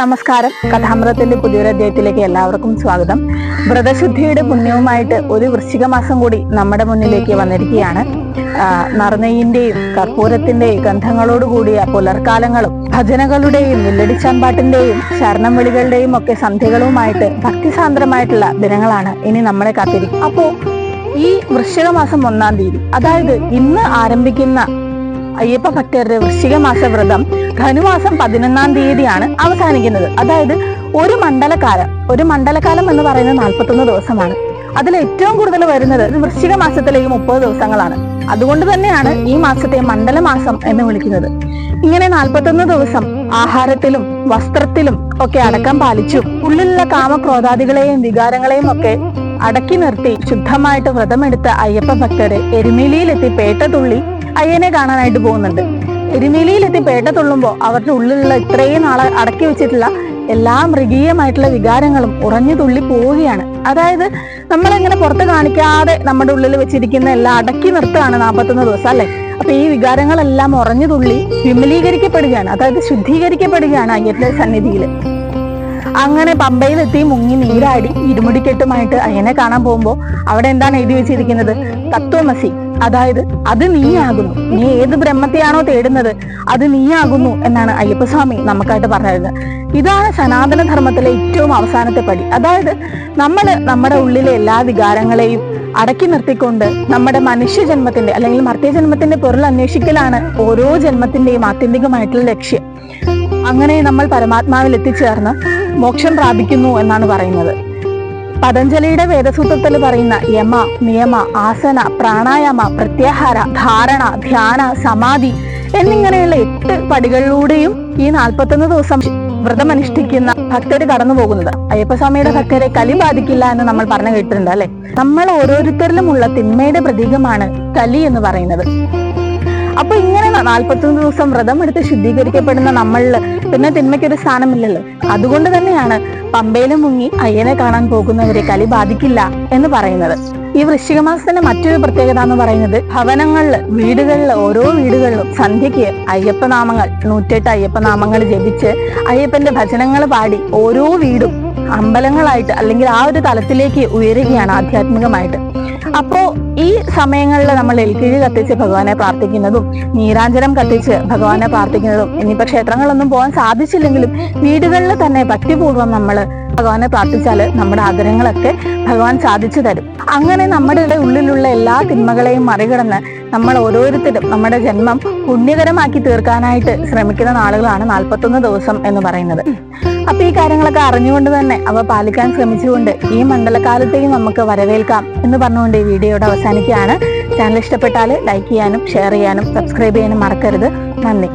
നമസ്കാരം. കഥാമൃതത്തിന്റെ പുതിയൊരു അധ്യായത്തിലേക്ക് എല്ലാവർക്കും സ്വാഗതം. വ്രതശുദ്ധിയുടെ പുണ്യവുമായിട്ട് ഒരു വൃശ്ചിക മാസം കൂടി നമ്മുടെ മുന്നിലേക്ക് വന്നിരിക്കുകയാണ്. നറുനെയ്യിന്റെയും കർപ്പൂരത്തിന്റെയും ഗന്ധങ്ങളോടുകൂടിയ പുലർക്കാലങ്ങളും ഭജനകളുടെയും വില്ലടിച്ചാൻ പാട്ടിന്റെയും ശരണം വിളികളുടെയും ഒക്കെ സന്ധ്യകളുമായിട്ട് ഭക്തിസാന്ദ്രമായിട്ടുള്ള ദിനങ്ങളാണ് ഇനി നമ്മളെ കാത്തിരിക്കും അപ്പോ ഈ വൃശ്ചിക മാസം ഒന്നാം തീയതി അതായത് ഇന്ന് ആരംഭിക്കുന്ന അയ്യപ്പ ഭക്തരുടെ വൃശ്ചിക മാസ വ്രതം ധനുമാസം പതിനൊന്നാം തീയതിയാണ് അവസാനിക്കുന്നത്. അതായത് ഒരു മണ്ഡലകാലം. ഒരു മണ്ഡലകാലം എന്ന് പറയുന്നത് നാൽപ്പത്തൊന്ന് ദിവസമാണ്. അതിൽ ഏറ്റവും കൂടുതൽ വരുന്നത് വൃശ്ചിക മാസത്തിലെ ഈ മുപ്പത് ദിവസങ്ങളാണ്. അതുകൊണ്ട് തന്നെയാണ് ഈ മാസത്തെ മണ്ഡലമാസം എന്ന് വിളിക്കുന്നത്. ഇങ്ങനെ നാൽപ്പത്തൊന്ന് ദിവസം ആഹാരത്തിലും വസ്ത്രത്തിലും ഒക്കെ അടക്കം പാലിച്ചു ഉള്ളിലുള്ള കാമക്രോധാദികളെയും വികാരങ്ങളെയും ഒക്കെ അടക്കി നിർത്തി ശുദ്ധമായിട്ട് വ്രതമെടുത്ത അയ്യപ്പ ഭക്തരെ എരുമേലിയിലെത്തി പേട്ട തുള്ളി അയ്യനെ കാണാനായിട്ട് പോകുന്നുണ്ട്. എരുമേലിയിലെത്തി പേട്ട തുള്ളുമ്പോൾ അവരുടെ ഉള്ളിലുള്ള ഇത്രയും നാളെ അടക്കി വെച്ചിട്ടുള്ള എല്ലാ മൃഗീയമായിട്ടുള്ള വികാരങ്ങളും ഉറഞ്ഞു തുള്ളി പോവുകയാണ്. അതായത് നമ്മളിങ്ങനെ പുറത്ത് കാണിക്കാതെ നമ്മുടെ ഉള്ളിൽ വെച്ചിരിക്കുന്ന എല്ലാം അടക്കി നിർത്തുകയാണ് നാൽപ്പത്തൊന്ന് ദിവസം അല്ലെ? അപ്പൊ ഈ വികാരങ്ങളെല്ലാം ഉറഞ്ഞു തുള്ളി വിമലീകരിക്കപ്പെടുകയാണ്. അതായത് ശുദ്ധീകരിക്കപ്പെടുകയാണ് അയ്യന്റെ സന്നിധിയിൽ. അങ്ങനെ പമ്പയിലെത്തി മുങ്ങി നീരാടി ഇരുമുടിക്കെട്ടുമായിട്ട് അയ്യനെ കാണാൻ പോകുമ്പോൾ അവിടെ എന്താണ് എഴുതി വെച്ചിരിക്കുന്നത്? തത്വമസി. അതായത് അത് നീയാകുന്നു. നീ ഏത് ബ്രഹ്മത്തെയാണോ തേടുന്നത് അത് നീയാകുന്നു എന്നാണ് അയ്യപ്പസ്വാമി നമുക്കായിട്ട് പറഞ്ഞിരുന്നത്. ഇതാണ് സനാതന ധർമ്മത്തിലെ ഏറ്റവും അവസാനത്തെ പടി. അതായത് നമ്മൾ നമ്മുടെ ഉള്ളിലെ എല്ലാ വികാരങ്ങളെയും അടക്കി നിർത്തിക്കൊണ്ട് നമ്മുടെ മനുഷ്യജന്മത്തിന്റെ അല്ലെങ്കിൽ മർത്യജന്മത്തിന്റെ പൊരുൾ അന്വേഷിക്കലാണ് ഓരോ ജന്മത്തിന്റെയും ആത്യന്തികമായിട്ടുള്ള ലക്ഷ്യം. അങ്ങനെ നമ്മൾ പരമാത്മാവിൽ എത്തിച്ചേർന്ന് മോക്ഷം പ്രാപിക്കുന്നു എന്നാണ് പറയുന്നത്. പതഞ്ജലിയുടെ വേദസൂത്രത്തിൽ പറയുന്ന യമ നിയമ ആസന പ്രാണായാമ പ്രത്യാഹാര ധാരണ ധ്യാന സമാധി എന്നിങ്ങനെയുള്ള എട്ട് പടികളിലൂടെയും ഈ നാൽപ്പത്തൊന്ന് ദിവസം വ്രതമനുഷ്ഠിക്കുന്ന ഭക്തര് കടന്നു പോകുന്നത്. അയ്യപ്പസ്വാമിയുടെ ഭക്തരെ കലി ബാധിക്കില്ല എന്ന് നമ്മൾ പറഞ്ഞു കേട്ടിട്ടുണ്ട് അല്ലെ? നമ്മൾ ഓരോരുത്തരിലുമുള്ള തിന്മയുടെ പ്രതീകമാണ് കലി എന്ന് പറയുന്നത്. അപ്പൊ ഇങ്ങനെ നാൽപ്പത്തൊന്ന് ദിവസം വ്രതം എടുത്ത് ശുദ്ധീകരിക്കപ്പെടുന്ന നമ്മളിൽ പിന്നെ തിന്മയ്ക്കൊരു സ്ഥാനമില്ലല്ലോ. അതുകൊണ്ട് തന്നെയാണ് പമ്പയിലും മുങ്ങി അയ്യനെ കാണാൻ പോകുന്നവരെ കലി ബാധിക്കില്ല എന്ന് പറയുന്നത്. ഈ വൃശ്ചിക മാസത്തിന്റെ മറ്റൊരു പ്രത്യേകത എന്ന് പറയുന്നത് ഭവനങ്ങളിൽ വീടുകളിൽ ഓരോ വീടുകളിലും സന്ധ്യയ്ക്ക് അയ്യപ്പനാമങ്ങൾ നൂറ്റെട്ട് അയ്യപ്പനാമങ്ങൾ ജപിച്ച് അയ്യപ്പന്റെ ഭജനങ്ങൾ പാടി ഓരോ വീടും അമ്പലങ്ങളായിട്ട് അല്ലെങ്കിൽ ആ ഒരു തലത്തിലേക്ക് ഉയരുകയാണ് ആധ്യാത്മികമായിട്ട്. അപ്പോ ഈ സമയങ്ങളിൽ നമ്മൾ എൽക്കിഴി കത്തിച്ച് ഭഗവാനെ പ്രാർത്ഥിക്കുന്നതും നീരാഞ്ജനം കത്തിച്ച് ഭഗവാനെ പ്രാർത്ഥിക്കുന്നതും ഇനിയിപ്പോൾ ക്ഷേത്രങ്ങളൊന്നും പോകാൻ സാധിച്ചില്ലെങ്കിലും വീടുകളിൽ തന്നെ ഭക്തിപൂർവം നമ്മൾ ഭഗവാനെ പ്രാർത്ഥിച്ചാൽ നമ്മുടെ ആഗ്രഹങ്ങളൊക്കെ ഭഗവാൻ സാധിച്ചു തരും. അങ്ങനെ നമ്മുടെ ഉള്ളിലുള്ള എല്ലാ തിന്മകളെയും മറികടന്ന് നമ്മൾ ഓരോരുത്തരും നമ്മുടെ ജന്മം പുണ്യകരമാക്കി തീർക്കാനായിട്ട് ശ്രമിക്കുന്ന നാളുകളാണ് നാൽപ്പത്തൊന്ന് ദിവസം എന്ന് പറയുന്നത്. അപ്പൊ ഈ കാര്യങ്ങളൊക്കെ അറിഞ്ഞുകൊണ്ട് തന്നെ അവ പാലിക്കാൻ ശ്രമിച്ചുകൊണ്ട് ഈ മണ്ഡലകാലത്തെയും നമുക്ക് വരവേൽക്കാം എന്ന് പറഞ്ഞുകൊണ്ട് ഈ വീഡിയോയുടെ അവസാനിക്കുകയാണ്. ചാനൽ ഇഷ്ടപ്പെട്ടാൽ ലൈക്ക് ചെയ്യാനും ഷെയർ ചെയ്യാനും സബ്സ്ക്രൈബ് ചെയ്യാനും മറക്കരുത്. നന്ദി.